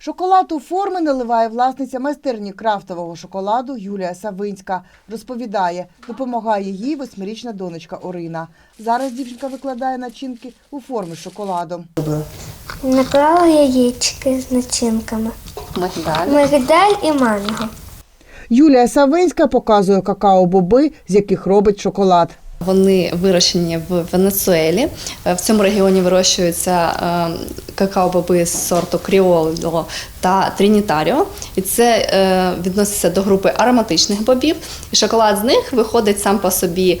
Шоколад у форми наливає власниця майстерні крафтового шоколаду Юлія Савинська. Розповідає, допомагає їй восьмирічна донечка Орина. Зараз дівчинка викладає начинки у форми з шоколадом. Наклала яєчки з начинками. Мигдаль. Мигдаль і манго. Юлія Савинська показує какао-боби, з яких робить шоколад. Вони вирощені в Венесуелі. Е, В цьому регіоні вирощуються е, какао-боби з сорту Кріоло та Трінітаріо. І це е, відноситься до групи ароматичних бобів. І шоколад з них виходить сам по собі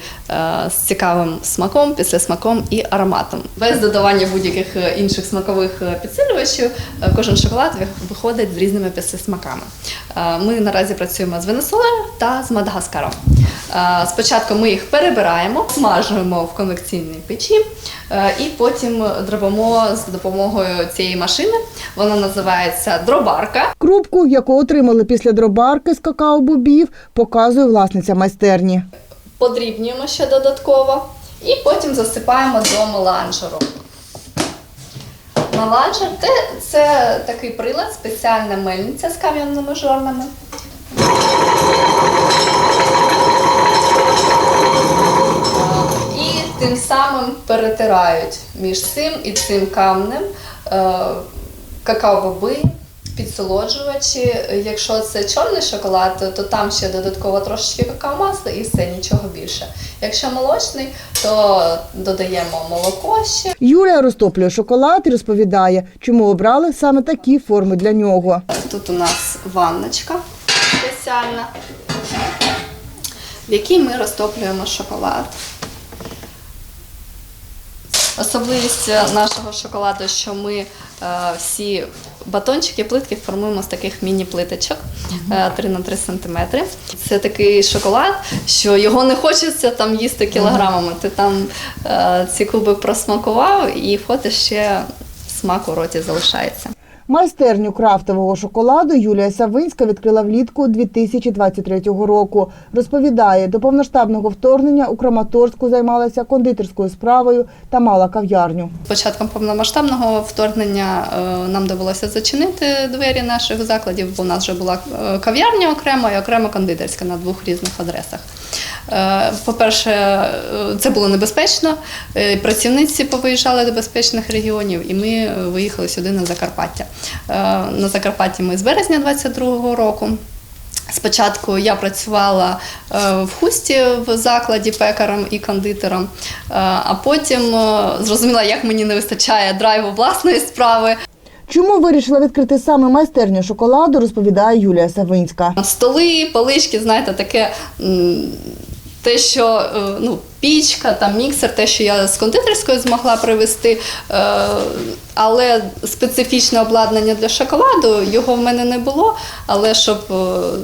з цікавим смаком, післясмаком і ароматом. Без додавання будь-яких інших смакових підсилювачів, кожен шоколад виходить з різними післясмаками. Ми наразі працюємо з Венесуелою та з Мадагаскаром. Е, Спочатку ми їх перебираємо, смажуємо в конвекційній печі е, і потім дробимо з допомогою цієї машини. Вона називається дробарка. Крупку, яку отримали після дробарки з какао-бобів, показує власниця майстерні. Подрібнюємо ще додатково і потім засипаємо до меланжеру. Меланжер це такий прилад, спеціальна мельниця з кам'яними жорнами. І тим самим перетирають між цим і цим камнем е, какао-боби, підсолоджувачі. Якщо це чорний шоколад, то там ще додатково трошечки какао-масла і все, нічого більше. Якщо молочний, то додаємо молоко ще. Юлія розтоплює шоколад і розповідає, чому обрали саме такі форми для нього. Тут у нас ванночка спеціальна, в якій ми розтоплюємо шоколад. Особливість нашого шоколаду, що ми е, всі батончики, плитки формуємо з таких міні-плиточок е, 3 на 3 см. Це такий шоколад, що його не хочеться там їсти кілограмами. Ти там е, ці куби просмакував і фото ще смак у роті залишається. Майстерню крафтового шоколаду Юлія Савинська відкрила влітку 2023 року. Розповідає, до повноштабного вторгнення у Краматорську займалася кондитерською справою та мала кав'ярню. Початком повномасштабного вторгнення е, нам довелося зачинити двері наших закладів, бо у нас вже була е, кав'ярня окремо і окремо кондитерська на двох різних адресах. Е, По-перше, е, це було небезпечно. е, Працівниці повиїжджали до безпечних регіонів, і ми виїхали сюди на Закарпаття. На Закарпатті ми з березня 22-го року. Спочатку я працювала в хусті в закладі пекарем і кондитером, а потім зрозуміла, як мені не вистачає драйву власної справи. Чому вирішила відкрити саме майстерню шоколаду, розповідає Юлія Савинська. Столи, полички, знаєте, таке. Те, що е, ну, пічка, там міксер, те, що я з кондитерської змогла привезти, е, але специфічне обладнання для шоколаду його в мене не було. Але щоб е,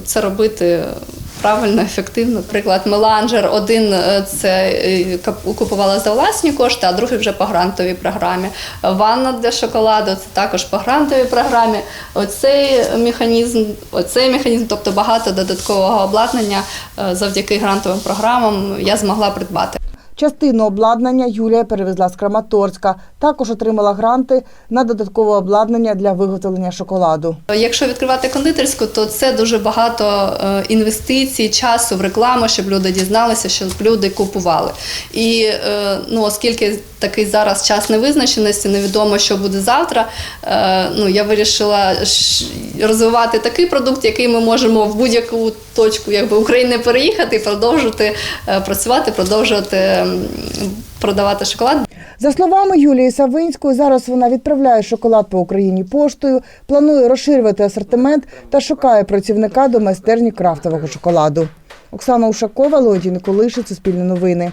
це робити правильно, ефективно, Приклад, меланжер один е, це е, купувала за власні кошти, а другий вже по грантовій програмі. Ванна для шоколаду це також по грантовій програмі. Оцей механізм, оцей механізм, тобто багато додаткового обладнання е, завдяки грантовим програмам я змогла придбати. Частину обладнання Юлія перевезла з Краматорська. Також отримала гранти на додаткове обладнання для виготовлення шоколаду. Якщо відкривати кондитерську, то це дуже багато е, інвестицій, часу в рекламу, щоб люди дізналися, щоб люди купували. І е, ну, оскільки такий зараз час невизначеності, невідомо, що буде завтра. е, Ну я вирішила розвивати такий продукт, який ми можемо в будь-яку точку якби, України переїхати і продовжувати е, працювати, продовжувати продавати шоколад. За словами Юлії Савинської, зараз вона відправляє шоколад по Україні поштою, планує розширювати асортимент та шукає працівника до майстерні крафтового шоколаду. Оксана Ушакова, Леонтій Николишин, Суспільне новини.